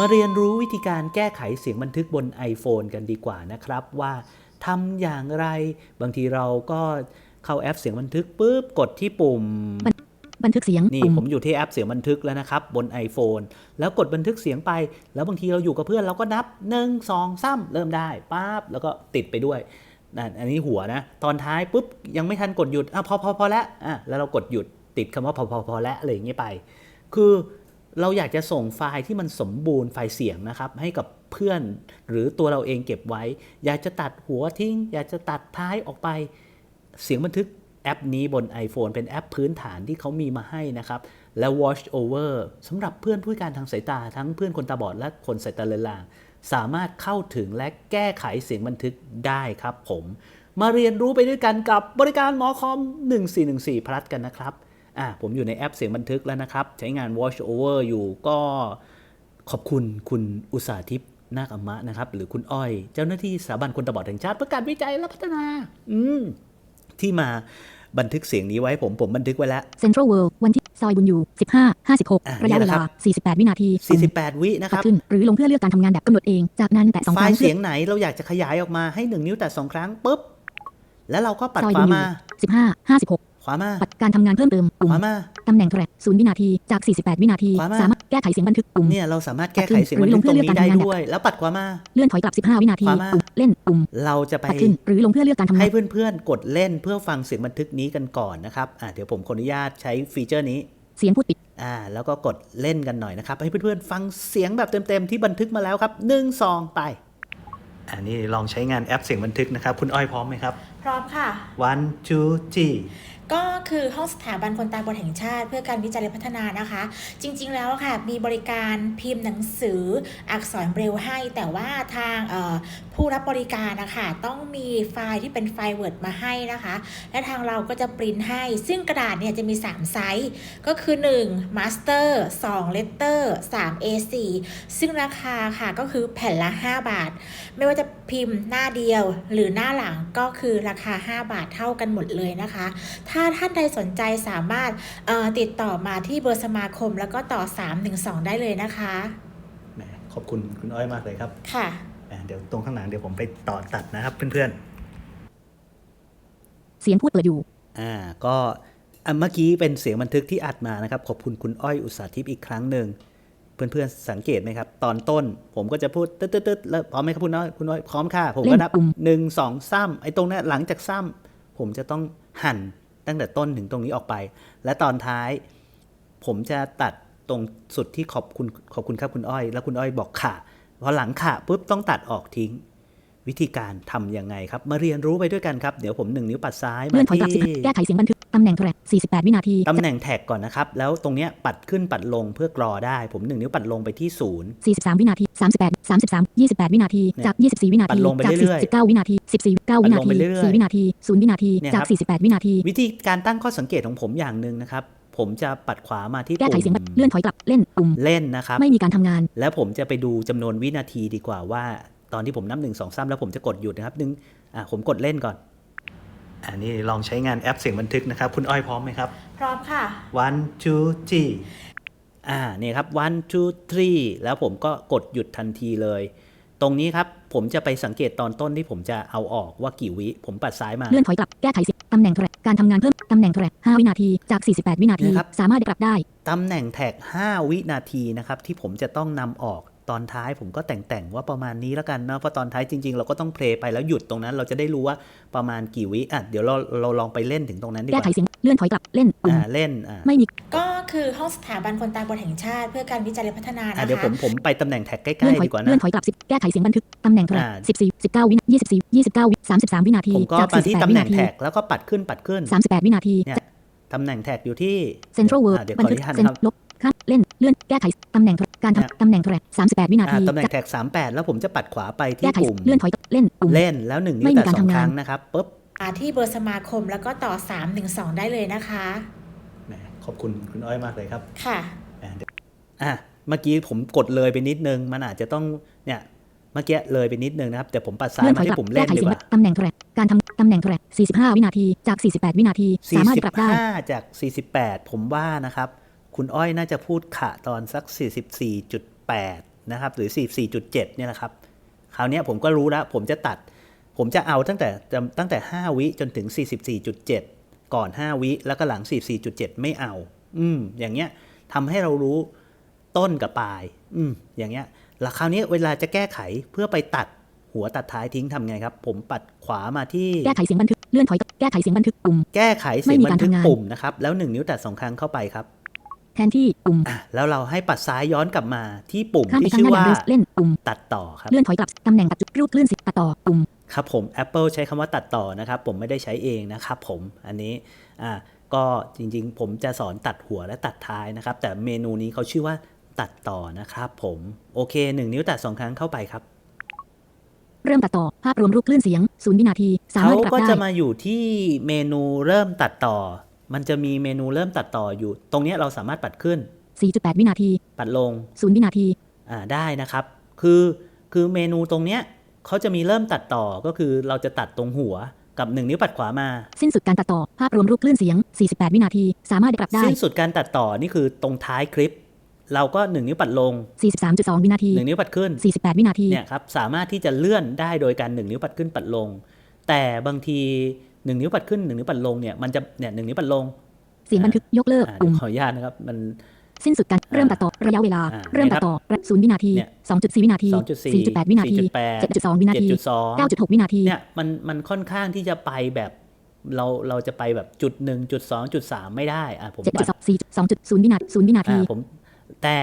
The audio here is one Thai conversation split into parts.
มาเรียนรู้วิธีการแก้ไขเสียงบันทึกบน iPhone กันดีกว่านะครับ ว่าทำอย่างไร บางทีเราก็เข้าแอปเสียงบันทึกปุ๊บกดที่ปุ่ม บันทึกเสียงนี่ปุ่มผมอยู่ที่แอปเสียงบันทึกแล้วนะครับ บน iPhone แล้วกดบันทึกเสียงไป แล้วบางทีเราอยู่กับเพื่อนเราก็นับ 1 2 3 เริ่มได้ปั๊บแล้วก็ติดไปด้วยนั่นอันนี้หัวนะ ตอนท้ายปุ๊บยังไม่ทันกดหยุดอะพอพอพอแล้วอะแล้วเรากดหยุดติดคำว่าพอพอพอแล้วอะไรอย่างเงี้ยไป คือ เราอยากจะส่งไฟล์ที่มันสมบูรณ์ไฟล์เสียงนะครับ ให้กับเพื่อนหรือตัวเราเองเก็บไว้ อยากจะตัดหัวทิ้ง อยากจะตัดท้ายออกไป เสียงบันทึกแอปนี้บน iPhone เป็นแอปพื้นฐานที่เขามีมาให้นะครับ และ Watch Over สำหรับเพื่อนผู้พิการทางสายตา ทั้งเพื่อนคนตาบอดและคนสายตาเลือนลาง สามารถเข้าถึงและแก้ไขเสียงบันทึกได้ครับผม มาเรียนรู้ไปด้วยกันกับบริการหมอคอม 1414พลัสกันนะครับ อ่าผมอยู่ในแอปเสียงบันทึกแล้วนะครับ ใช้งาน Watch Over อยู่ก็ขอบคุณคุณอุตสาหทิพย์นาคอมะนะครับ หรือคุณอ้อย เจ้าหน้าที่สถาบันคนตาบอดแห่งชาติเพื่อการวิจัยและพัฒนา อืมที่มาบันทึกเสียงนี้ไว้ผมผมบันทึกไว้แล้วเซ็นทรัลเวิลด์วันที่ซอยบุญอยู่ 15อะ56 ระยะนี่เวแหละลาครับ48 วินาทีปุ่ม48 วินะคปัดรับขึ้นหรือลงเพื่อเลือกการทำงานแบบกำหนดเอง จากนั้นแตะสองไฟครั้งล์เพื่เสีอยงไหนเราอยากจะขยายออกมาให้ 1 นิ้วแต่ 2 ครั้งปุ๊บ แล้วเราก็ปัดซอยขวาบุญอยู่มา 15 56 ขวามาปัดการทำงานเพิ่มเติมขปุ่มวามา ตำแหน่งแทร็กศูนย์วินาทีจาก 48 วินาที ขวามา สามารถแก้ไขเสียงบันทึกปุ่ม เนี่ยเราสามารถแก้ไขเสียงบันทึกตรงนี้ได้ด้วย แล้วปัดขวามา เลื่อนถอยกลับ 15 วินาทีขวามา ปุ่มเล่นปุ่มเราจะไป ปัดขึ้น หรือลงเพื่อเลือกการทำงาให้นเพื่อนๆ กดเล่นเพื่อฟังเสียงบันทึกนี้กันก่อนนะครับอะเดี๋ยวผมขออนุญาตใช้ฟีเจอร์นี้เสียงพูดปิด อ่าแล้วก็กดเล่นกันหน่อยนะครับ ให้เพื่อนๆ ฟังเสียงแบบเต็มๆ ที่บันทึกมาแล้วครับ1 2ไป อันนี้ลองใช้งานแอปเสียงบันทึกนะครับ คุณอ้อยพร้อมไหมครับ พร้อมค่ะ one two three ก็คือห้องสถาบันคนตาบอดแห่งชาติ เพื่อการวิจัยและพัฒนานะคะ จริง ๆ แล้วค่ะ มีบริการพิมพ์หนังสืออักษรเบรลให้ แต่ว่าทางผู้รับบริการนะคะต้องมีไฟล์ที่เป็นไฟล์ Word มาให้นะคะ และทางเราก็จะปริ้นให้ ซึ่งกระดาษเนี่ยจะมี 3 ไซส์ ก็คือ 1 Master 2 Letter 3 A4 ซึ่งราคาค่ะก็คือแผ่นละ 5 บาท ไม่ว่าจะพิมพ์หน้าเดียวหรือหน้าหลังก็คือราคา 5 บาทเท่ากันหมดเลยนะคะถ้าท่านใดสนใจสามารถเอ่อติดต่อมาที่เบอร์สมาคม แล้วก็ต่อ 312 ได้เลยนะคะแหมขอบคุณคุณอ้อยมากเลยครับ ค่ะแหมเดี๋ยวตรงข้างหลังเดี๋ยวผมไปต่อตัดนะครับเพื่อนเสียงพูดเปิดอยู่ๆอ่า ก็อันเมื่อกี้เป็นเสียงบันทึกที่อัดมานะครับ ขอบคุณคุณอ้อยอุตสาหทิพย์อีกครั้งหนึ่งเพื่อนๆสังเกตไหมครับ ตอนต้นผมก็จะพูดตึ๊ดตึ๊ดตึ๊ดแล้วพร้อมไหมครับคุณอ้อยคุณอ้อยพร้อมค่ะ ผมก็นับเล่นปุ่มหนึ่งสองซ้ำไอ้ตรงเนี้ยหลังจากซ้ำผมจะต้องหั่น ตั้งแต่ต้นถึงตรงนี้ออกไป และตอนท้าย ผมจะตัดตรงสุดที่ขอบคุณขอบคุณครับคุณอ้อย แล้วคุณอ้อยบอกค่ะพอหลังค่ะปุ๊บต้องตัดออกทิ้ง วิธีการทำยังไงครับ มาเรียนรู้ไปด้วยกันครับ เดี๋ยวผมหนึ่งนิ้วปัดซ้ายมาที่แก้ไขเสียงบันทึก ตำแหน่งแทร็ก48 วินาที ตำแหน่งแท็กก่อนนะครับ แล้วตรงเนี้ยปัดขึ้นปัดลงเพื่อกรอได้ ผมหนึ่งนิ้วปัดลงไปที่ศูนย์ 43 วินาที 38 33 28 วินาทีเนี่ยจาก 24 วินาปัทีดลงไปจากเรื่อยๆ19 วินาที 14 9 วินาปัดลงไปทีเรื่อยๆ4วินาที 0 วินาทีเนี่ยจากครับ48 วินาที วิธีการตั้งข้อสังเกตของผมอย่างหนึ่งนะครับผมจะปัดขวามาที่แก้ไขปุ่เสียงมเลื่อนถอยกลับเล่นปุ่มเล่นนะครับ ไม่มีการทำงาน แล้วผมจะไปดูจำนวนวินาทีดีกว่าว่า ตอนที่ผมนับหนึ่งสองสามแล้วผมจะกดหยุดนะครับหนึ่งอะผมกดเล่นก่อน อันนี้ลองใช้งานแอปเสียงบันทึกนะครับ คุณอ้อยพร้อมไหมครับ พร้อมค่ะ one two three อ่านี่ครับ one two three แล้วผมก็กดหยุดทันทีเลย ตรงนี้ครับผมจะไปสังเกตตอนต้นที่ผมจะเอาออกว่ากี่วิ ผมปัดซ้ายมา เลื่อนถอยกลับแก้ไขเสียงตำแหน่งแทร็กการทำงานเพิ่มตำแหน่งแทร็ก5วินาทีจาก 48 วินาที นะครับ สามารถกลับได้ ตำแหน่งแท็ก 5 วินาทีนะครับ ที่ผมจะต้องนำออก ตอนท้ายผมก็แต่งๆว่าประมาณนี้แล้วกันนะเพราะตอนท้ายจริง ๆ เราก็ต้องเพลย์ไปแล้วหยุดตรงนั้น เราจะได้รู้ว่าประมาณกี่วิอะเดี๋ยวเราเราลองไปเล่นถึงตรงนั้นดีกแก้ว่าไขเสียงเลื่อนถอยกลับเล่นปุ่มอ่าเล่นอ่าไม่มีก็คือห้องสถาบันคนตาบอดแห่งชาติ เพื่อการวิจัยและพัฒนาอะนะเดี๋ยวผคะมผมไปตำแหน่งแท็กใกเลื่ล้อนถๆอยดีกว่าเลื่อนะนถอยกลับ10แก้ไขเสียงบันทึกตำแหน่งแทร็กอ่า14 19วินาที24 29วิ33วินาทีผมก็จากมาที่48ตำวิแหน่นางทีแท็กแล้วก็ปัดขึ้นปัดขึ้น38วินาทีเนี่ยตำแหน่งแท็กอยู่ที่เซ็นทรัลเวิลอะด์เดี๋ยวบัขนออทึกนุญาตเซ็นนะครับลบ ข้ามเล่นเลื่อนแก้ไขตำแหน่งแทร็กการเนี่ยทำตำแหน่งแทร็ก38วินาอ่าทีตำแหน่งแท็ก38แล้วผมจะปัดขวาไปที่แก้ไขปุ่มเลื่อนถอยกลับเล่นปุ่มเล่นแล้วหนึ่งนิ้ไม่วมีแต่การสองทำงานครั้งนะครับปุ๊บมาที่เบอร์สมาคมแล้วก็ต่อ312ได้เลยนะคะแหมขอบคุณคุณอ้อยมากเลยครับ ค่ะอะเดี๋ยวอะเมื่อกี้ผมกดเลยไปนิดนึง มันอาจจะต้องเนี่ยเมื่อกี้เลยไปนิดนึงนะครับ แต่ผมปัดซ้ายเลื่อนถมาอยกลัให้บผมแก้เล่นไขดีเสียงกว่าตำแหน่งแทร็กการทำตำแหน่งแทร็ก45 วินาทีจาก 48 วินาที สามารถกลับได้45จาก 48 ผมว่านะครับ คุณอ้อยน่าจะพูดขะตอนสัก 44.8 นะครับ หรือ 44.7 เนี่ยแหละครับ คราวเนี้ยผมก็รู้แล้ว ผมจะตัด ผมจะเอาตั้งแต่ตั้งแต่ 5 วิจนถึง 44.7 ก่อน 5 วิแล้วก็หลัง 44.7 ไม่เอา อืม อย่างเงี้ยทำให้เรารู้ต้นกับปลาย อืม อย่างเงี้ย แล้วคราวนี้เวลาจะแก้ไขเพื่อไปตัดหัวตัดท้ายทิ้งทำไงครับ ผมปัดขวามาที่แก้ไขเสียงบันทึกเลื่อนถอยแก้ไขเสียงบันทึกปุ่มแก้ไขเสียงไม่มีบัการนทึกทำงานปุ่มนะครับแล้ว1นิ้วแตะสองครั้งเข้าไปครับ แทนที่ปุ่มอะแล้วเราให้ปัดซ้ายย้อนกลับมาที่ปุ่มข้ามไปที่ข้างชื่อหน้าหลัว่างเลื่อนปุ่มตัดต่อครับ เลื่อนถอยกลับตำแหน่งปัจจุรูปคลื่นสิตัดต่อปุ่ม ครับผม Apple ใช้คำว่าตัดต่อนะครับ ผมไม่ได้ใช้เองนะครับผม อันนี้ อ่า ก็จริงๆ ผมจะสอนตัดหัวและตัดท้ายนะครับ แต่เมนูนี้เขาชื่อว่าตัดต่อนะครับผม โอเค 1 นิ้วแตะสองครั้งเข้าไปครับ เริ่มตัดต่อ ภาพรวมรูปคลื่นเสียงศูนย์วินาทีสาเขามารถปรับก็ได้จะมาอยู่ที่เมนูเริ่มตัดต่อ มันจะมีเมนูเริ่มตัดต่ออยู่ ตรงเนี้ยเราสามารถปัดขึ้น 4.8 วินาที ปัดลงศูนย์วินาที อ่าได้นะครับ คือคือเมนูตรงเนี้ยเขาจะมีเริ่มตัดต่อก็คือเราจะตัดตรงหัวกับ1นิ้วปัดขวามา สิ้นสุดการตัดต่อ ภาพรวมรูปคลื่นเสียง 48 วินาที สามารถปรับได้ สิ้นสุดการตัดต่อนี่คือตรงท้ายคลิป เราก็ 1 นิ้วปัดลง 43.2 วินาที 1 นิ้วปัดขึ้น 48 วินาทีเนี่ยครับสามารถที่จะเลื่อนได้โดยการ 1 นิ้วปัดขึ้นปัดลง แต่บางที 1นิ้วปัดขึ้น1นิ้วปัดลงเนี่ยมันจะเนี่ยหนิ้วปัดลงเสียงบันทึกยกเลิกอ่าปุ่มขออนุญาตนะครับมันสิ้นสุดการเริ่มตัดต่อระยะเวลาอ่าเริ่มตัดต่อศูนย์วินาทีเนี่ย2.4วินาที2.4 4.8วินาที4.8 7.2วินาที7.2 9.6วินาทีเนี่ยมันมันค่อนข้างที่จะไปแบบเราเราจะไปแบบจุดหนึ่งจุดสองจุดสามไม่ได้อะผมปัด7.2 2.0วินาที0วินาทีอ่าผมแต่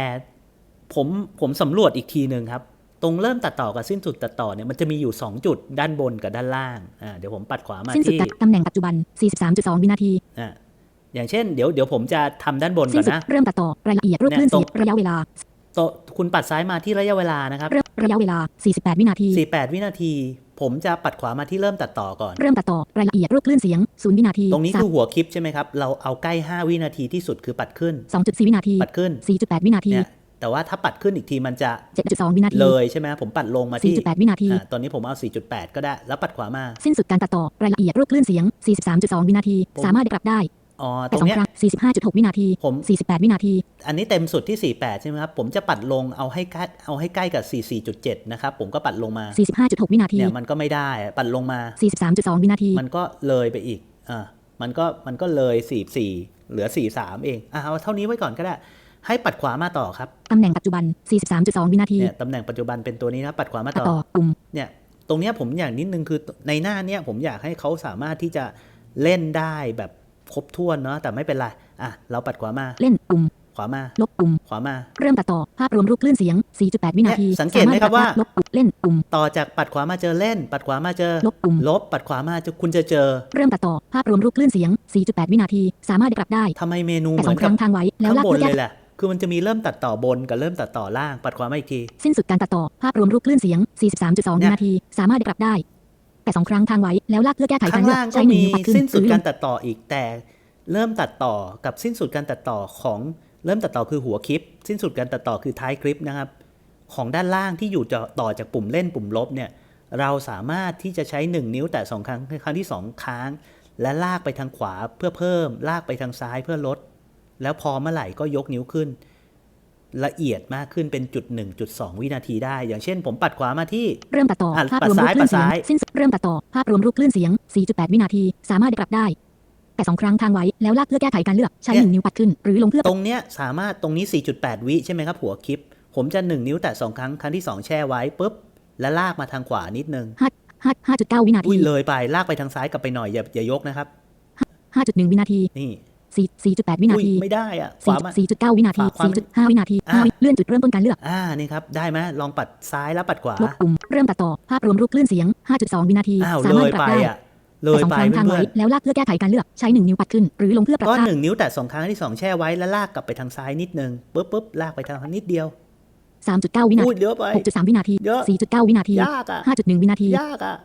ผมผมสำรวจอีกทีหนึ่งครับ ตรงเริ่มตัดต่อกับสิ้นสุดตัดต่อเนี่ยมันจะมีอยู่ 2 จุดด้านบนกับด้านล่างอ่าเดี๋ยวผมปัดขวามาสิ้นสุดที่การตำแหน่งปัจจุบัน 43.2 วินาทีอ่าอย่างเช่นเดี๋ยวเดี๋ยวผมจะทำด้านบนสิ้ก่นอนสุดนะเริ่มตัดต่อรายละเอียดรูปคลื่นเนี่ยเสียงระยะเวลาโตะคุณปัดซ้ายมาที่ระยะเวลานะครับเริ่มระยะเวลา 48 วินาที 48 วินาที ผมจะปัดขวามาที่เริ่มตัดต่อก่อน เริ่มตัดต่อรายละเอียดรูปคลื่นเสียง 0 วินาที ตรงนี้คือหัวคลิปใช่ไหมครับ เราเอาใกล้ 5 วินาทีที่สุดคือปัดขึ้น 2.4 วินาที ปัดขึ้น 4.8 วินาทีเนี่ย แต่ว่าถ้าปัดขึ้นอีกทีมันจะ 7.2 วินาที เลยใช่ไหมผมปัดลงมาที่4.8 วินาทีอ่าตอนนี้ผมเอา 4.8 ก็ได้ แล้วปัดขวามา สิ้นสุดการตัดต่อ รายละเอียดรูปคลื่นเสียง 43.2 วินาทีผมสามารถปรับได้อ๋อตแต่รงสองเนี้ยครั้ง45.6 วินาที ผม 48 วินาที อันนี้เต็มสุดที่ 48 ใช่ไหมครับ ผมจะปัดลงเอาให้ใกล้เอาให้ใกล้กับ 44.7 นะครับ ผมก็ปัดลงมา 45.6 วินาที เนี่ยมันก็ไม่ได้ ปัดลงมา 43.2 วินาที มันก็เลยไปอีก อ่า มันก็ มันก็เลย 44 เหลือ 43 เอง อะเอาเท่านี้ไว้ก่อนก็ได้ ให้ปัดขวามาต่อครับ ตำแหน่งปัจจุบัน 43.2 วินาทีเนี่ยตำแหน่งปัจจุบันเป็นตัวนี้นะปัดขวามาตัดต่อต่อปุ่มเนี่ยตรงเนี้ยผมอย่างนิดนึงคือในหน้าเนี้ยผมอยากให้เขาสามารถที่จะเล่นได้แบบครบถ้วนเนาะแต่ไม่เป็นไรอะเราปัดขวามาเล่นปุ่มขวามา ลบปุ่มขวามา เริ่มตัดต่อ ภาพรวมรูปคลื่นเสียง 4.8 วินาทีเนี่ยสังเกตไหมครับว่าสรถปรับได้ลบปุ่มเล่นปุ่ม ต่อจากปัดขวามาเจอเล่น ปัดขวามาเจอ ลบปุ่ม ลบ ปัดขวามาจะคุณจะเจอ เริ่มตัดต่อ ภาพรวมรูปคลื่นเสียง 4.8 วินาที สามารถปรับได้ทำไมเมนูแต่เหสมือองนคกับรั้งทางไว้ แล้วข้างลากบนเพื่อเลแก้ยแหละ คือมันจะมีเริ่มตัดต่อบนกับเริ่มตัดต่อล่างปัดขวามาอีกที สิ้นสุดการตัดต่อ ภาพรวมรูปคลื่นเสียง 43.2เนี่วิยนาที สามารถปรับได้ แต่สองครั้งทางไว้ แล้วลากเพื่อแก้ไขกาข้ารงเลือกล่างก็ใช้หนึ่งมีนิ้วปัดขึ้นสิ้นสุดหรือลกางรตัดต่ออีกแต่ เริ่มตัดต่อกับสิ้นสุดการตัดต่อของเริ่มตัดต่อคือหัวคลิป สิ้นสุดการตัดต่อคือท้ายคลิปนะครับ ของด้านล่างที่อยู่จะต่อจากปุ่มเล่นปุ่มลบเนี่ยเราสามารถที่จะใช้ 1 นิ้วแต่สองครั้งครั้งที่ 2 ค้าง และลากไปทางขวาเพื่อเพิ่ม ลากไปทางซ้ายเพื่อลด แล้วพอเมื่อไหร่ก็ยกนิ้วขึ้น ละเอียดมากขึ้นเป็นจุด1จุด2วินาทีได้ อย่างเช่น ผมปัดขวามาที่ เริ่มตัดต่ออะภาพรวมรูปคลื่นเสียงปัดซ้ายสิ้นสุดเริ่มตัดต่อภาพรวมรูปคลื่นเสียง 4.8 วินาที สามารถปรับได้แต่สองครั้งทางไว้แล้วลากเพื่อแก้ไขการเลือกใช้หนึ่งนิ้วปัดขึ้น หรือลงเพื่อตรงเนี้ยสามารถตรงนี้ 4.8 วิใช่ไหมครับหัวคลิป ผมจะ 1 นิ้วแตะ2ครั้งครั้งที่ 2 แช่ไว้ปุ๊บแล้วลากมาทางขวานิดนึง5 5.9วินาอุ้ทียเลยไปลากไปทางซ้ายกลับไปหน่อยอย่าอย่ายกนะครับ5.1วินาทีนี่ 4 4.8วินาอุ้ยทีไม่ได้อะขวามา4 4.9วินาทีขวา4.5วินาทีอะ5วิเลื่อนจุดเริ่มต้นการเลือกอ่านี่ครับได้ไหมลองปัดซ้ายแล้วปัดขวาลบปุ่มเริ่มตัดต่อภาพรวมรูปคลื่นเสียง5.2วินาทีอ้าวสาเลมารถยปรับไปได้อะเลแต่ยสองไปครั้งทางเพื่ไว้อนแล้วลากเพื่อแก้ไขการเลือกใช้หนึ่งนิ้วปัดขึ้น หรือลงเพื่อปๆรับก็ค่าหนึ่งนิ้วแตะสองครั้งที่สองแช่ไว้แล้วลากกลับไปทางซ้ายนิดนึงปุ๊บปุ๊บลากไปทางนิดเดียว3.9 วินาอุ้ทียเยอะไป6.3 วินาทีเยอะ4.9 วินาทียากอะ5.1 วินาที ยากอะ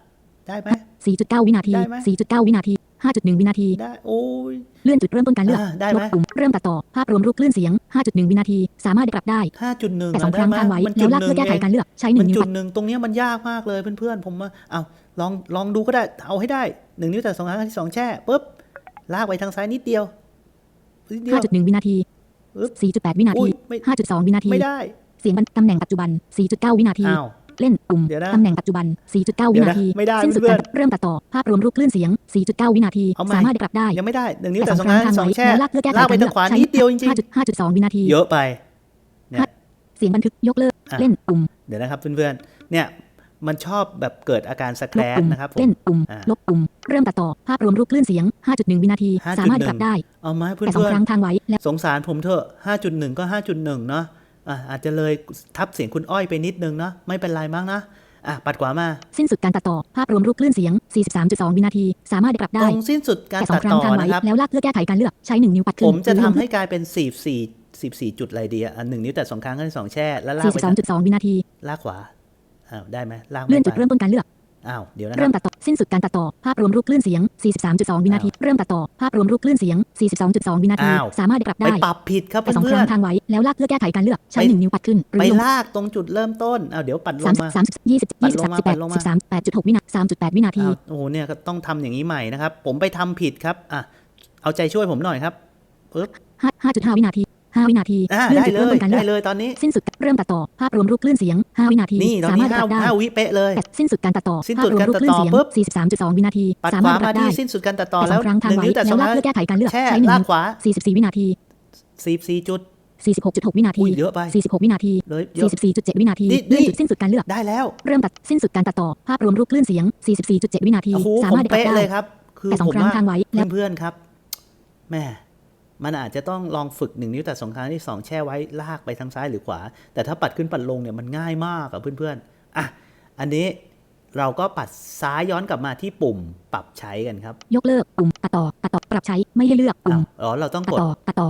ได้ไหม4.9 วินาทีได้ไหม4.9 วินาที 5.1 วินาที ได้โอ้ย เลื่อนจุดเริ่มต้นการเลือกอ่าได้ไหม ลบปุ่มเริ่มตัดต่อ ภาพรวมรูปคลื่นเสียง 5.1 วินาที สามารถปรับได้ ห้าจุดหนึ่งแต่สองครั้งทางไว้มันแล้จุวดลากหนึ่เพื่อแก้ไขงการเลือกใช้หนึ่มังนนิ้วจุปัดดหนึ่งตรงเนี้ยมันยากมากเลยเพื่อนๆ ผมว่าเอาลองลองดูก็ได้เอาให้ได้หนึ่งนิ้วแต่สองครั้งที่สองแช่ปุ๊บลากไปทางซ้ายนิดเดียวนิดเดียว 5.1 วินาทีอึ๊บ4.8 วินาอุ้ที ยไม่ 5.2 วินาที ไม่ได้ เสียงบันตำแหน่งปัจจุบัน 4.9 วินาที อ้าว เล่นปุ่มเดี๋ยวนะตำแหน่งปัจจุบัน 4.9เดี๋วิยวนะนาทีไม่ได้สิ้นสุดเพื่กาอนรเริ่มตัดต่อ ภาพรวมรูปคลื่นเสียง 4.9 วินาทีเอาใหม่สามารถกลับได้ ยังไม่ได้หนึ่งนิ้วแต่แต่สสอองงครั้ครั้งงทางสองไว้แช่แล้วลากเพื่อแก้ไขลากไปการทางขวาใช้นิดเดียวจริง5.5.2 วินาทีๆเยอะไปเนี่ยเสียงบันทึกยกเลิกอะเล่นปุ่มเดี๋ยวนะครับเพื่อนๆเนี่ยมันชอบแบบเกิดอาการสแคลรบชปุ่มนะครับผมเล่นปุ่มอ่าลบปุ่ม เริ่มตัดต่อ ภาพรวมรูปคลื่นเสียง 5.1 วินาที5.1สามารถกลับได้ เอาไหมเพื่แต่สองอนครั้งทางไว้แล้วๆสงสารผมเถอะ 5.1 ก็ 5.1 เนาะ อะอาจจะเลยทับเสียงคุณอ้อยไปนิดนึงเนาะไม่เป็นไรมั้งนะอะปัดขวามา สิ้นสุดการตัดต่อ ภาพรวมรูปคลื่นเสียง 43.2 วินาที สามารถกลับตได้รงสิ้นสุดการแต่สอตังดครั้งต่อทางไว้นะครับแล้วลากเพื่อแก้ไขการเลือกใช้หนึ่งนิ้วปัดขึ้นผมจะหรือทำลงให้กลายเป็น 44 14 จุดอะไรดีอะอะหนึ่งนิ้วแต่สองครั้งก็ได้สองแช่ แล้วลากไป42.2 วินาที ลากขวาอ้าวได้ไหมลากเลื่อนไม่จุดไปเริ่มต้นการเลือก อ้าวเดี๋ยวนะคเริ่รัมบตัดต่อสิ้นสุดการตัดต่อ ภาพรวมรูปคลื่นเสียง 43.2 วินาที เริ่มตัดต่อ ภาพรวมรูปคลื่นเสียง 42.2 วินาทีอ้าวสามารถกลับไปได้ปรับผิดครับแต่สองคเพื่อรั้นงทางไว้ แล้วลากเพื่อแก้ไขการเลือก ใช้ไปหนึ่งนิ้วปัดขึ้นหๆรืไปอลงลากตรงจุดเริ่มต้นอ้าวเดี๋ยวปัดลสางมมาสามสิบยี่สิบปัยี่ดสิบลงมาสิบแปปัดดลงมาสิบสามแปดจุดหกวินาสามจุดแปดวินาทีอ้าวโอ้โห เนี่ยก็ต้องทำอย่างนี้ใหม่นะครับ ผมไปทำผิดครับ อะ เอาใจช่วยผมหน่อยครับปึ๊บห้าห้าจุดห้าวินาที ห้าวินาทีอ่าเลื่อนได้จุดเลเริ่มยต้นการเลืได้อกเลยตอนนี้ สิ้นสุดเริ่มตัดต่อภาพรวมรูปคลื่นเสียงห้าวินาทีนี่ตอนสานี้มารถกห้าลับได้ห้าวิเป๊ะเลย แต่สิ้นสุดการตัดต่อสิ้นภาสุพดรวมการรูปคลื่นตัดต่อเสียงปุ๊บสี่สิบสามจุดสองวินาทีปัดสาขมารวาถกมาลับได้ที่สิ้นสุดการตัดต่อแต่สแล้อวงครั้งทางหนึ่งไว้นิ้วแต่สแล้อวงลากครั้งเพื่อแก้ไขการเลือกแช่ใช้หนึ่งลากนิ้วขวาสี่สิบสี่วินาทีสี่สี่จุดสี่สิบหกจุดหกวินาที อุ้ยเยอะไปสี่สิบหกวินาที เลยเยสี่อะสิบสี่จุดเจ็ดวินาทีนี่เลื่อนนี่จุดสิ้นสุดการเลือก ได้แล้วเริ่มตัดสิ้นสุดการตัดต่อภาพรวมรูปคลื่นเสียง 44.7 วินาที โอ้โหสาผมมารถกลับเป๊ะได้ เลยครับ คือแต่สอผงมครั้งว่าทางไว้แล้วเพื่อนๆครับแม่ มันอาจจะต้องลองฝึกหนึ่งนิ้วแต่สองครั้งที่สองแช่ไว้ลากไปทางซ้ายหรือขวา แต่ถ้าปัดขึ้นปัดลงเนี่ยมันง่ายมากอะเพื่อนๆอะอันนี้เราก็ปัดซ้ายย้อนกลับมาที่ปุ่มปรับใช้กันครับ ยกเลิกปุ่มตัดต่อตัดต่อปรับใช้ไม่ให้เลือกปุ่อ้ามวอ๋อเราต้องตัดกดต่อตัดต่อ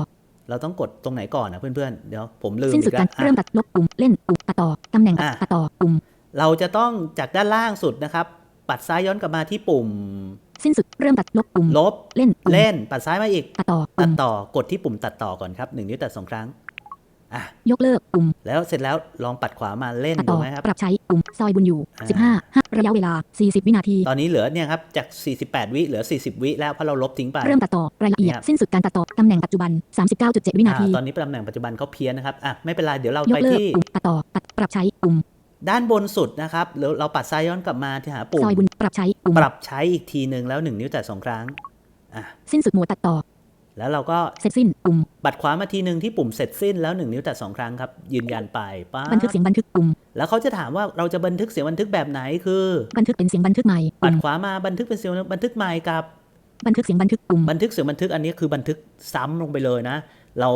เราต้องกดตรงไหนก่อนนะเพื่อนๆเดี๋ยวผมลืมสิ้นสุดอีการแล้วอะเริ่มตัดลบปุ่มเล่นปุ่มตัดต่อตำแหน่งตัดอะตัดต่อปุ่มเราจะต้องจากด้านล่างสุดนะครับ ปัดซ้ายย้อนกลับมาที่ปุ่ม สิ้นสุดเริ่มตัดลบปุ่มลบเล่นปุ่มเล่นปัดซ้ายมาอีกตัดต่อตัปุ่ดมต่อกดที่ปุ่มตัดต่อก่อนครับหนึ่งนิ้วตัดสองครั้งอะยกเลิกปุ่มแล้วเสร็จแล้วลองปัดขวามาเล่นตัดดูต่อไหมครับปรับใช้ปุ่มซอยบุญอยู่อ่า15ห้าระยะเวลา 40 วินาที ตอนนี้เหลือเนี่ยครับจาก 48 วิเหลือ 40 วิแล้วเพราะเราลบทิ้งไป เริ่มตัดต่อรายละเอียดเนี่ยสิ้นสุดการตัดต่อตำแหน่งปัจจุบัน 39.7 วินาอ่าที ตอนนี้ตำแหน่งปัจจุบันเขาเพี้ยนนะครับอะไม่เป็นไรเดี๋ยวเรายไปกเลิกที่ปุ่มตัดต่อตัดปรับใช้ปุ่ม ด้านบนสุดนะครับแล้วเราปัดซ้ายย้อนกลับมาที่หาปุ่มซอยบุญปรับใช้ปุ่มปรับใช้อีกทีหนึ่งแล้วหนึ่งนิ้วแต่สองครั้งอะสิ้นสุดโหมดตัดต่อ แล้วเราก็เสร็จสิ้นปุ่มปัดขวามาทีหนึ่งที่ปุ่มเสร็จสิ้นแล้วหนึ่งนิ้วแต่สองครั้งครับ ยืนยันไปป้าบันทึกเสียงบันทึกปุ่มแล้วเขาจะถามว่าเราจะบันทึกเสียงบันทึกแบบไหนคือบันทึกเป็นเสียงบันทึกใหม่ปัปุ่ดมขวามาบันทึกเป็นเสียงบันทึกใหม่กับบันทึกเสียงบันทึกปุ่มบันทึกเสียงบันทึกอันนี้คือบันทึกซ้ำลงไปเลยนะ เรา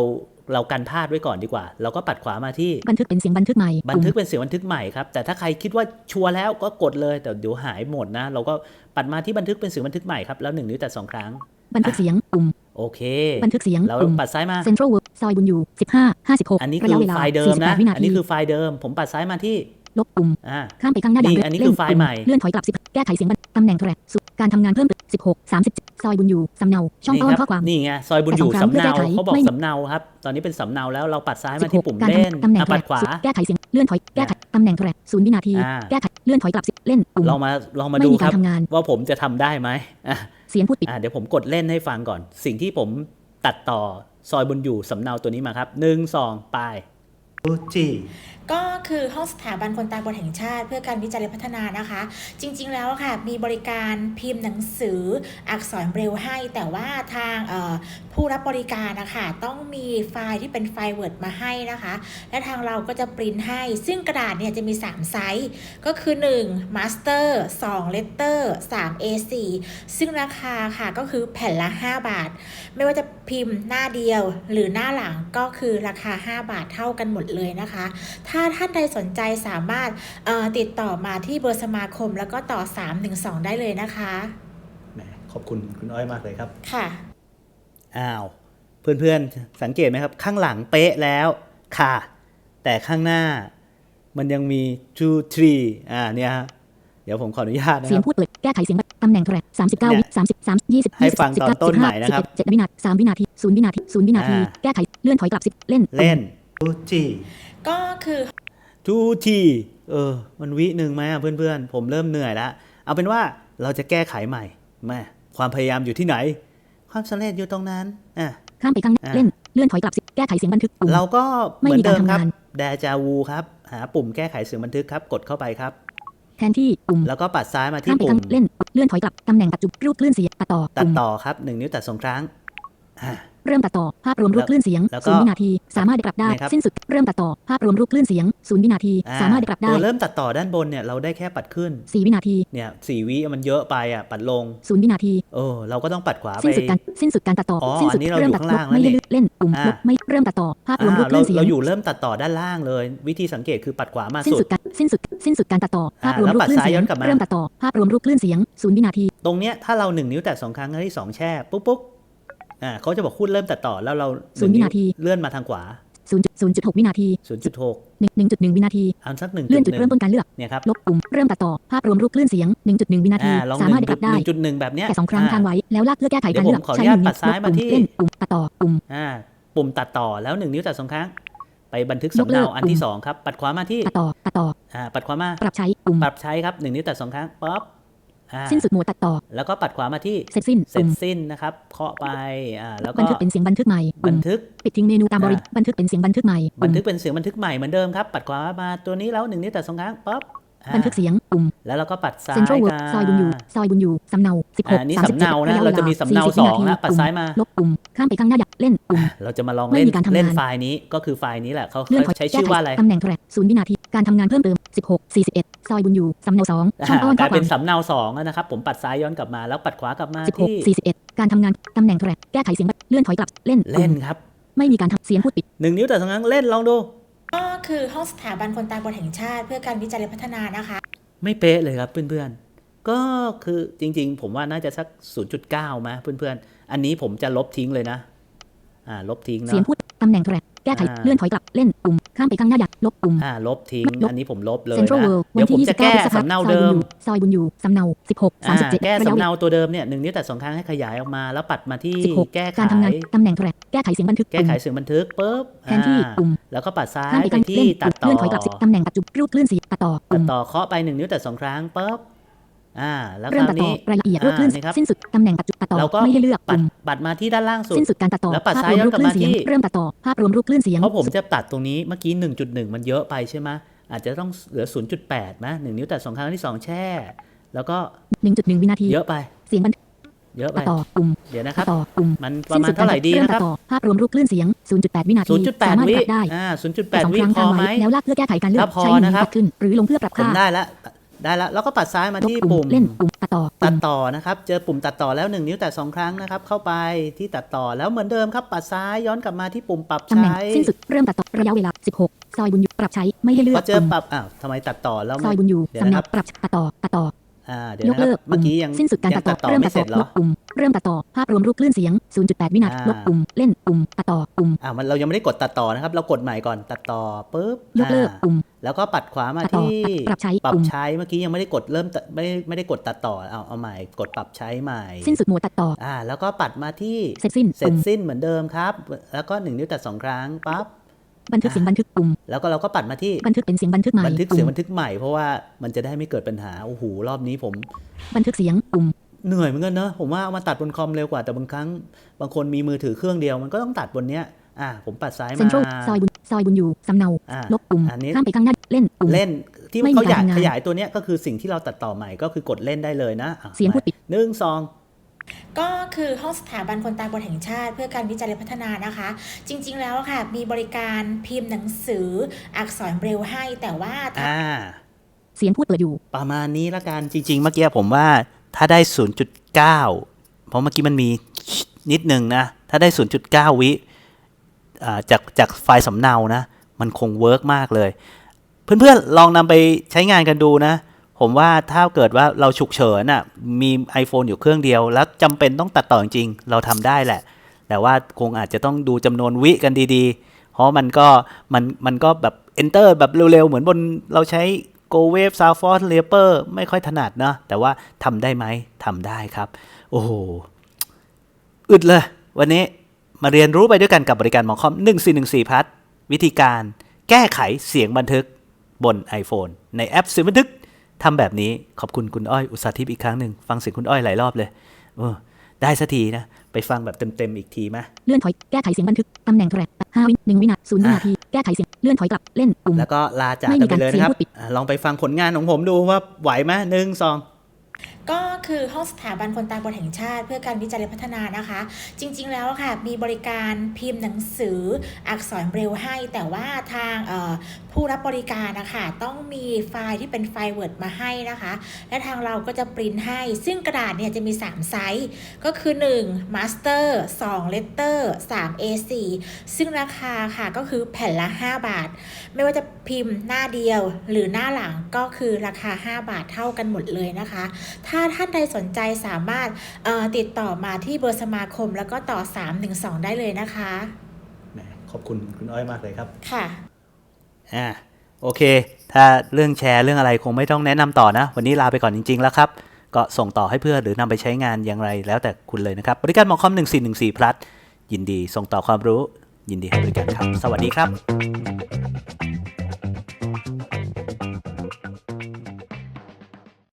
เรากันพลาดไว้ก่อนดีกว่า เราก็ปัดขวามาที่บันทึกเป็นเสียงบันทึกใหม่ บันปุ่มทึกเป็นเสียงบันทึกใหม่ครับ แต่ถ้าใครคิดว่าชัวร์แล้วก็กดเลย แต่เดี๋ยวหายหมดนะ เราก็ปัดมาที่บันทึกเป็นเสียงบันทึกใหม่ครับ แล้วหนึ่งนิ้วแต่สองครั้ง บันทึกเสียงปุ่มโอเค บันทึกเสียงเราปุ่มปัดซ้ายมาเซ็นทรัลเวิร์ซอยบุญอยู่15 56อันนี้ระคือยะเวลาไฟล์เดิมนะ48วินาอันทีนี้คือไฟล์เดิม ผมปัดซ้ายมาที่ ลบปุ่มอ่าข้ามไปข้างหน้านี่อย่างอันนี้เล่คือไฟล์ปุ่ใหม่เลื่อนถอยกลับ10แก้ไขเสียงบันตำแหน่งแทร็กสุดการทำงานเพิ่ม16 37ซอยบุญอยู่สำเนาช่องนี่อ้อคมรับข้อความนี่ไงซอยบุญอยู่แต่สองครั้งสำเนาเพื่อแก้ไขเขาบอกไม่สำเนาครับตอนนี้เป็นสำเนาแล้วเราปัดซ้ายมา16ที่ปุ่มการเล่นทำตำแหน่งอะแทปัร็ดกขวาสุดแก้ไขเสียงเลื่อนถอยแก้ไขตำแหน่งแทร็กศูนย์วินาทีอ่าแก้ไขเลื่อนถอยกลับ10เล่นปุ่มลองมาลองมาไม่ดูมีคการรับทำงานว่าผมจะทำได้ไหมอะเสียงพูดปิดอะเดี๋ยวผมกดเล่นให้ฟังก่อน สิ่งที่ผมตัดต่อซอยบุญอยู่สำเนาตัวนี้มาครับหนึ่งสองไปจี ก็คือห้องสถาบันคนตาบอดแห่งชาติ เพื่อการวิจัยและพัฒนานะคะ จริง ๆ แล้วค่ะ มีบริการพิมพ์หนังสืออักษรเบรลให้ แต่ว่าทางผู้รับบริการนะคะต้องมีไฟล์ที่เป็นไฟล์ Word มาให้นะคะ และทางเราก็จะปริ้นให้ ซึ่งกระดาษเนี่ยจะมี 3 ไซส์ ก็คือ 1 Master 2 Letter 3 A4 ซึ่งราคาค่ะก็คือแผ่นละ 5 บาท ไม่ว่าจะพิมพ์หน้าเดียวหรือหน้าหลังก็คือราคา 5 บาทเท่ากันหมดเลยนะคะถ้าท่านใดสนใจสามารถเอ่อติดต่อมาที่เบอร์สมาคม แล้วก็ต่อ 312 ได้เลยนะคะแหมขอบคุณคุณอ้อยมากเลยครับ ค่ะอ้าวเพื่อนๆ สังเกตไหมครับ ข้างหลังเป๊ะแล้วค่ะ แต่ข้างหน้ามันยังมี two three อ่าเนี่ยฮะเดี๋ยวผมขออนุญาตนะเสีคยงรับพูดเปิดแก้ไขเสียงตำแหน่งแทร็ก39วิ33 20ให้ฟังตอนต้นใหม่นะครับ11 7วินาที3วินาที0วินาที0วินาทีอ่าแก้ไขเลื่อนถอยกลับ10เล่นปุ่มเล่น two G ก็คือ two T เออ มันวิหนึ่งไหมอะเพื่อนๆ ผมเริ่มเหนื่อยแล้ว เอาเป็นว่าเราจะแก้ไขใหม่แม่ความพยายามอยู่ที่ไหน ความสำเร็จอยู่ตรงนั้นอะข้ามไปข้างหน้าอ่าเล่นเลื่อนถอยกลับ10แก้ไขเสียงบันทึกปุ่มเราก็เหไม่มือนมีกาเดิรมครับทำงานแดจาวูครับหาปุ่มแก้ไขเสียงบันทึกครับ กดเข้าไปครับ แทนที่ปุ่มแล้วก็ปัดซ้ายมาที่ข้ามไปปุ่ข้ามงเล่นเลื่อนถอยกลับตำแหน่งตัดจุดรูปคลื่นเสียงตัดต่อตัดปุ่มต่อครับหนึ่งนิ้วตัดสองครั้งอ่า เริ่มตัดต่อภาพรวมรูปคลื่นเสียงศูนย์วินาที สามารถได้กลับได้สิ้นสุดเริ่มตัดต่อภาพรวมรูปคลื่นเสียงศูนย์วินาที สามารถได้กลับได้เริ่มตัดต่อด้านบนเนี่ยเราได้แค่ปัดขึ้นสี่วินาทีเนี่ยสี่วิมันเยอะไปอะปัดลงศูนย์วินาทีเออเราก็ต้องปัดขวาไปสิ้นสุดการสิ้นสุดการตัดต่อสิ้นสุดเริ่มตัดล่างไม่แล้วได้นี่เล่นปุ่มลบไม่เริ่มตัดต่อภาพรวมรูปคลื่นเสียงเราอยู่เริ่มตัดต่อด้านล่างเลย วิธีสังเกตคือปัดขวามาสิ้นสุดการสิ้นสุดสิ้นสุดการตัดต่อภาพรวมรูปคลื่นเสียงเริ่มตัดต่อภาพรวมรูปคลื่นเสียงศูนย์วินาที ตรงเนี้ยถ้าเราหนึ่งนิ้วแตะสองครั้งครั้งที่สองแช่ปุ๊บปุ๊บ อ่าเขาจะบอกคุณเริ่มตัดต่อแล้วเราศูนย์วินาทีเลื่อนมาทางขวาศูนย์ศูนย์จุดหกวินาที0.6หนึ่งหนึ่งจุดหนึ่งวินาทีเอาสักหนึ่งเลื่อนจุดเริ่มต้นการเลือกเนี่ยครับลบปุ่มเริ่มตัดต่อภาพรวมรูปคลื่นเสียง 1.1 วินาทีอ่าลองสามารถได้กลับได้หนึ่งจุดหนึ่งแบบเนี้ยแค่สองครั้งาค้างไว้แล้วลากเพื่อแก้ไขเดี๋กายวรเลือกผมขออนุใช้ญาตหนึ่งปัดซ้ายมาที่เล่นปุ่มตัดต่อปุ่มอ่าปุ่มตัดต่อแล้วหนึ่งนิ้วแตะสองครั้ง ไปบันทึกยกสำเลิเนากอันที่ปุ่มสองครับปัดขวามาที่ตัดต่อตัดต่ออ่าปัดขวามาปรับใช้ปุ่มปรับใช้ครับหนึ่งนิ้วแตะสองครั้งป๊อปอ่า สิ้นสุดโหมดตัดต่อ แล้วก็ปัดขวามาที่เสร็จสิ้นเสร็ปุ่จมสิ้นนะครับเคาะไปอ่าแล้วก็บันทึกเป็นเสียงบันทึกใหม่บัปุ่นมทึกปิดทิ้งเมนูตามบริอ่าบันทึกเป็นเสียงบันทึกใหม่บัปุ่นมทึกเป็นเสียงบันทึกใหม่เหมือนเดิมครับปัดขวามาตัวนี้แล้วหนึ่งนิ้วแตะสองครั้งป๊อปอ่าบันทึกเสียงปุ่ม แล้วเราก็ปัดซ้ายเซ็นทรัลเวิร์กันซอยบุญอยู่ซอยบุญอยู่สำเนาอ่านี่16สำเนานะ37เราจะมีสำเนา40สองวิแล้วปัดซ้ายมาลบปุ่มข้ามไปข้างหน้าอยากเล่นปุ่มเราจะมาลองไม่เล่นมีการทำงานเล่นไฟล์นี้ก็คือไฟล์นี้แหละเขาเลื่อนถอยใช้ชื่อว่าอะไรตำแหน่งแทร็กศูนย์วินาทีการทำงานเพิ่มเติม 16 41 ซอยบุญอยู่สำเนาสองช่องอ้อนกข้อลายคเป็วามนสำเนาสองแล้วนะครับผมปัดซ้ายย้อนกลับมาแล้วปัดขวากลับมาที่16 41 การทำงานตำแหน่งแทร็กแก้ไขเสียงเลื่อนถอยกลับเล่นเล่นปุ่มครับ ไม่มีการทำเสียงพูดปิดหนึ่งนิ้วแต่สองครั้งเล่นลองดูก็คือห้องสถาบันคนตาบอดแห่งชาติ เพื่อการวิจัยและพัฒนานะคะ ไม่เป๊ะเลยครับเพื่อนๆ ก็คือจริงๆ ผมว่าน่าจะสัก 0.9มาเพื่อนๆ อันนี้ผมจะลบทิ้งเลยนะ อ่า ลบทิ้งเสียงเนาะพูดตำแหน่งแทร็กแก้ไขอ่าเลื่อนถอยกลับเล่นปุ่มข้ามไปข้างหน้าอยากลบปุ่มอ่าลบทิ้งลบอันนี้ผมลบเลยเซ็นทรัลนะเวิลด์วัเดี๋ยนวผมที่จะ29แก้พฤษภาสำเนาซอยเดิบุญอมยู่ซอยบุญอยู่สำเนา 16อ่า37แก้ระยะสำเวลาเนาตัวเดิมเนี่ยหนึ่งนิ้วแต่สองครั้งให้ขยายออกมาแล้วปัดมาที่16แก้ไขการทำงานตำแหน่งแทร็ก แก้ไขเสียงบันทึกแก้ไขปุ่มเสียงบันทึกปุ๊บแทนที่อ่าปุ่มแล้วก็ปัดซ้ายข้ามไปไปการที่เล่นตัดต่อเลื่อนถอยกลับสิตำแหน่งตัดจุดรูปคลื่นสีตัดต่อตัปุ่ดมต่อเคาะไปหนึ่งนิ้วแต่สองครั้งปุ๊บอ่าแล้วคเริ่มราวตัดต่อนี้รายละเอียดรูปคลื่นอ่านี่ครับสิ้นสุดตำแหน่งตัดจุดตัดต่อเราก็ไม่ให้เลือกปัดปุ่มบัดมาที่ด้านล่างสุดสิ้นสุดการตัดต่อแล้วปัดภาพซ้ายรวมย้อนรูปกลับคลื่มานเสียงที่เริ่มตัดต่อภาพรวมรูปคลื่นเสียงเพราะผมจะตัดตรงนี้เมื่อกี้1.1 มันเยอะไปใช่ไหมอาจจะต้องเหลือ 0.8ไหมหนึ่งนิ้วตัดสองครั้งที่สองแช่ แล้วก็ 1.1 วินาทีเยอะไปเสียงบันทึก เยอะไปตัดต่อปุ่มเดี๋ยวนะคตัรัดบต่อปุ่มมันประมาณเท่าไหร่ดีเริ่มนะตัครัดต่อภาพรวมรูปคลื่นเสียง 0.8 วินาทีบสามารถ0.8 วิปรับได้อ่าสอง0.8 วิครั้งพอค้างไหมไว้แล้วลากเพื่อแก้ไขการเลือกถ้าพอใช้นิ้วนะครับปัดขึ้น หรือลงเพื่อปรับผมค่าได้แล้วได้แล้วแล้วก็ปัดซ้ายมาลบที่ปุ่ปุ่มมเล่นปุ่มตัดต่อตัปุ่ดมต่อนะครับเจอปุ่มตัดต่อแล้ว1นิ้วแต่สองครั้งนะครับเข้าไปที่ตัดต่อแล้วเหมือนเดิมครับปัดซ้ายย้อนกลับมาที่ปุ่มปรับตำแหน่งใช้สิ้นสุดเริ่มตัดต่อระยะเวลา 16 ซอยบุญอยู่ปรับใช้ไม่ให้เลืพออกเจอปุ่มปรับอ้าวทำไมตัดต่อแล้วซไม่อยบุญอยู่เดี๋ยวสำนะคเนารับปรับตัดต่อตัดต่อ อ่าเดี๋ยวยนะกครัเลิบกเมื่อกี้ยังสิ้นสุดการยัตัดต่อตัดต่อเริ่มไม่ตัดเสต่ร็อจเหรลอบปุ่มเริ่มตัดต่อภาพรวมรูปคลื่นเสียง 0.8 วินาทีอ่าลบปุ่มเล่นปุ่มตัดต่อปุ่มอ่ามันเรายังไม่ได้กดตัดต่อนะครับ เรากดใหม่ก่อนตัดต่อปุ๊บยกเลิกอ่าปุ่มแล้วก็ปัดขวามาตัดต่อที่ปรับใช้ปรับปุ่มใช้เมื่อกี้ยังไม่ได้กดเริ่มตัดไม่ไม่ได้กดตัดต่อเอาเอาใหม่กดปรับใช้ใหม่ สิ้นสุดโหมดตัดต่ออ่าแล้วก็ปัดมาที่เสร็จสิ้นเสร็จปุ่มสิ้นเหมือนเดิมครับ แล้วก็หนึ่งนิ้วตัดสองครั้งปั๊บ บันทึกเสียงบันทึกปุ่มแล้วก็เราก็ปัดมาที่บันทึกเป็นเสียงบันทึกใหม่บันทึกปุ่เสียงมบันทึกใหม่เพราะว่ามันจะได้ไม่เกิดปัญหาโอ้โหรอบนี้ผม บันทึกเสียงปุ่มเหนื่อยเหมือนกันเนอะผมว่าเอามาตัดบนคอมเร็วกว่าแต่บางครั้ง บางคนมีมือถือเครื่องเดียวมันก็ต้องตัดบนเนี้ยอ่าผมปัดซ้ายเซ็นมาทรัลซอยบุญซอยบุญอยู่สำเนาอ่าลบปุ่มอันนี้ข้ามไปข้างหน้าเล่นปุ่มเล่นที่ไม่มีเขาอยากการทำงานขยายตัวเนี้ยก็คือสิ่งที่เราตัดต่อใหม่ก็คือกดเล่นได้เลยนะอะเสียงพูดปิดหนึ่งสอง ก็คือห้องสถาบันคนตาบอดแห่งชาติ เพื่อการวิจัยและพัฒนานะคะ จริง ๆ แล้วค่ะ มีบริการพิมพ์หนังสืออักษรเบรลให้แต่ว่าถ้าอ่า เสียงพูดเปิดอยู่ ประมาณนี้ละกันจริง ๆ เมื่อกี้ผมว่าถ้าได้ 0.9 เพราะเมื่อกี้มันมีนิดนึงนะ ถ้าได้ 0.9 วิอ่าจากจากไฟล์สำเนานะ มันคงเวิร์กมากเลย เพื่อนๆ ลองนำไปใช้งานกันดูนะ ผมว่าถ้าเกิดว่าเราฉุกเฉินอะมี iPhone อยู่เครื่องเดียว แล้วจำเป็นต้องตัดต่อจริงเราทำได้แหละ แต่ว่าคงอาจจะต้องดูจำนวนวิกันดีๆ เพราะมันก็มันมันก็แบบ enter แบบเร็วๆ เหมือนบนเราใช้ Go Wave Sound Force Reaper ไม่ค่อยถนัดเนอะแต่ว่าทำได้ไหมทำได้ครับ โอ้โห อึดเลย วันนี้มาเรียนรู้ไปด้วยกันกับบริการหมอคอม 1414พัทวิธีการแก้ไขเสียงบันทึกบน iPhone ในแอปเสียงบันทึก ทำแบบนี้ขอบคุณคุณอ้อยอุตสาหทิพย์อีกครั้งหนึ่งฟังเสียงคุณอ้อยหลายรอบเลยเออได้สักทีนะ ไปฟังแบบเต็มๆอีกทีไหมเลื่อนถอยแก้ไขเสียงบันทึกตำแหน่งแทร็กห้าวิหนึ่งวินาทีศูนย์วินาทีแก้ไขเสียงเลื่อนถอยกลับเล่นปุ่มแล้วก็ลาจากไม่กัมีนไปเลยนะครับการเสียงพูดปิดอะลองไปฟังผลงานของผมดูว่าไหวไหมหนึ่งสอง ก็คือห้องสถาบันคนตาบอดแห่งชาติ เพื่อการวิจัยและพัฒนานะคะ จริง ๆ แล้วค่ะ มีบริการพิมพ์หนังสืออักษรเบรลให้ แต่ว่าทางผู้รับบริการนะคะต้องมีไฟล์ที่เป็นไฟล์ Word มาให้นะคะ และทางเราก็จะปริ้นให้ ซึ่งกระดาษเนี่ยจะมี 3 ไซส์ ก็คือ 1 Master 2 Letter 3 A4 ซึ่งราคาค่ะก็คือแผ่นละ 5 บาท ไม่ว่าจะพิมพ์หน้าเดียวหรือหน้าหลังก็คือราคา 5 บาทเท่ากันหมดเลยนะคะถ้าท่านใดสนใจสามารถเอ่อติดต่อมาที่เบอร์สมาคม แล้วก็ต่อ 312 ได้เลยนะคะแหมขอบคุณคุณอ้อยมากเลยครับ ค่ะอ่าโอเค ถ้าเรื่องแชร์เรื่องอะไรคงไม่ต้องแนะนำต่อนะ วันนี้ลาไปก่อนจริง ๆ แล้วครับ ก็ส่งต่อให้เพื่อนหรือนำไปใช้งานอย่างไรแล้วแต่คุณเลยนะครับ บริการหมอคอม 1414 plus ยินดีส่งต่อความรู้ ยินดีให้บริการครับ สวัสดีครับ